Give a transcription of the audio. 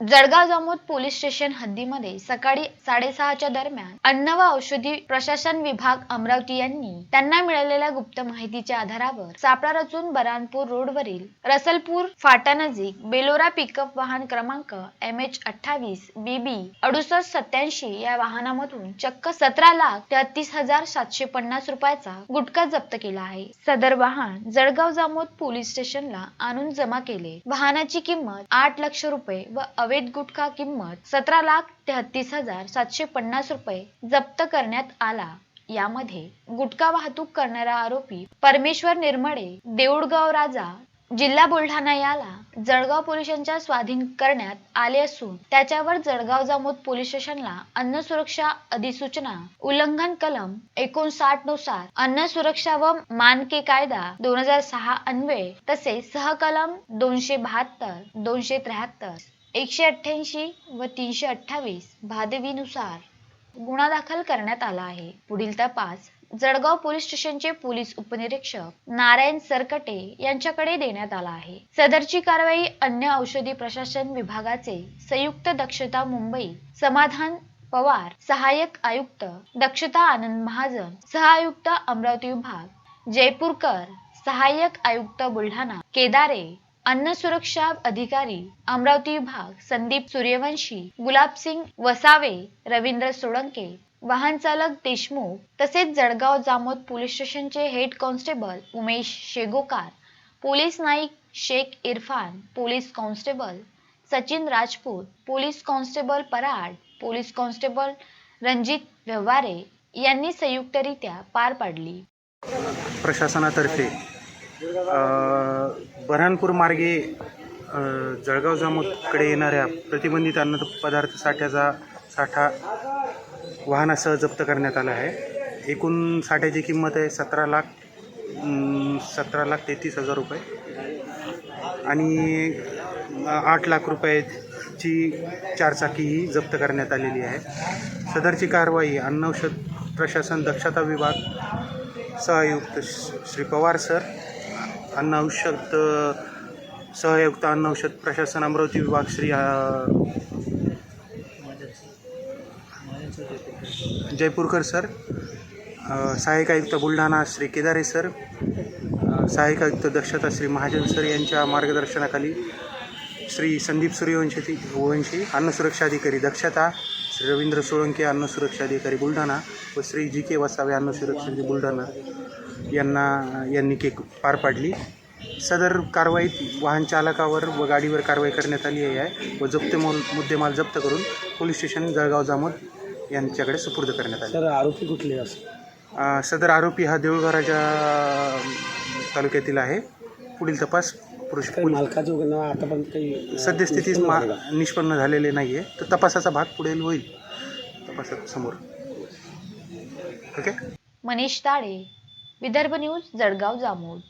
Jalgaon Jamod police station हद्दीमध्ये सकाळी साडेसहाच्या दरम्यान अन्न व औषधी प्रशासन विभाग अमरावती यांनी त्यांना मिळालेल्या गुप्त माहितीच्या आधारावर सापळा रचून बरानपूर रोडवरील रसलपूर फाटानजीक बेलोरा पिकअप वाहन क्रमांक एम एच अठ्ठावीस बीबी अडुसष्ट सत्याऐंशी या वाहनामधून चक्क सतरा लाख तेहतीस हजार सातशे पन्नास रुपयाचा गुटखा जप्त केला आहे. सदर वाहन जळगाव जामोद पोलीस स्टेशनला आणून जमा केले. वाहनाची किंमत आठ लक्ष रुपये व अवैध गुटखा किंमत सतरा लाख तेहतीस हजार सातशे पन्नास रुपये जप्त करण्यात आला. यामध्ये गुटखा वाहतूक करणारा आरोपी परमेश्वर निर्मळे देऊळगाव राजा जिल्हा बुलढाणा याला जळगाव पोलिसांच्या स्वाधीन करण्यात आले असून त्याच्यावर जळगाव जामोद पोलीस स्टेशनला अन्न सुरक्षा अधिसूचना उल्लंघन कलम एकोणसाठनुसार अन्न सुरक्षा व मानके कायदा दोन हजार सहा अन्वये तसेच सहकलम दोनशे बहात्तर दोनशे त्र्याहत्तर. एकशे अठ्ठ्याऐंशी व तीनशे अठ्ठावीस भादवीनुसार गुन्हा दाखल करण्यात आला आहे. पुढील तपास जळगाव पोलीस स्टेशनचे पोलीस उपनिरीक्षक नारायण सरकटे यांच्याकडे देण्यात आला आहे. सदरची कारवाई अन्य औषधी प्रशासन विभागाचे संयुक्त दक्षता मुंबई समाधान पवार सहाय्यक आयुक्त दक्षता आनंद महाजन सहआयुक्त अमरावती विभाग जयपूरकर सहाय्यक आयुक्त बुलढाणा केदारे अन्न सुरक्षा अधिकारी अमरावती विभाग संदीप सूर्यवंशी गुलाबसिंग वसावे रवींद्र सोळंके वाहन चालक देशमुख तसेच जळगाव जामोद पोलीस स्टेशनचे head constable Umesh Shegokar police Naik Shaikh Irfan police constable Sachin Rajput police constable Parad police constable Ranjit Vyavahare यांनी संयुक्तरित्या पार पाडली. प्रशासनातर्फे बऱ्हाणपूर मार्गे जळगाव जामोदकडे येणाऱ्या प्रतिबंधित अन्न पदार्थ साठ्याचा साठा वाहनासह जप्त करण्यात आला आहे. एकूण साठ्याची किंमत आहे सतरा लाख सतरा लाख तेहतीस हजार रुपये. आणि आठ लाख रुपयाची चारचाकी ही जप्त करण्यात आलेली आहे. सदरची कारवाई अन्न औषध प्रशासन दक्षता विभाग सहआयुक्त श- श्री पवार सर अन्न औषध सहयुक्त अन्न औषध प्रशासन अमरावती विभाग श्री जयपूरकर सर सहाय्यक आयुक्त बुलढाणा श्री केदारे सर सहाय्यक आयुक्त दक्षता श्री महाजन सर यांच्या मार्गदर्शनाखाली श्री संदीप सूर्यवंशी वंशी अन्न सुरक्षा अधिकारी दक्षता श्री रवींद्र सोळंके अन्न सुरक्षा अधिकारी बुलढाणा व श्री जी के वसावे अन्न सुरक्षा बुलढाणा यांना यांनी केक पार पाडली. सदर कारवाईत वाहन चालकावर व गाडीवर कारवाई करण्यात आली आहे व जप्त मोल मुद्देमाल जप्त करून पोलीस स्टेशन जळगाव जामोद यांच्याकडे सुपूर्द करण्यात आले. सर आरोपी कुठले असं? सदर आरोपी हा देऊळघराच्या तालुक्यातील आहे. पुढील तपास पुरुष काही मालकाचे वगैरे नाव आतापर्यंत काही सद्यस्थितीत निष्पन्न मा झालं का? निष्पन्न झालेले नाही आहे तर तपासाचा भाग पुढील होईल. तपासात समोर. ओके? मनीष ताडे विदर्भ न्यूज जळगाव जामोद.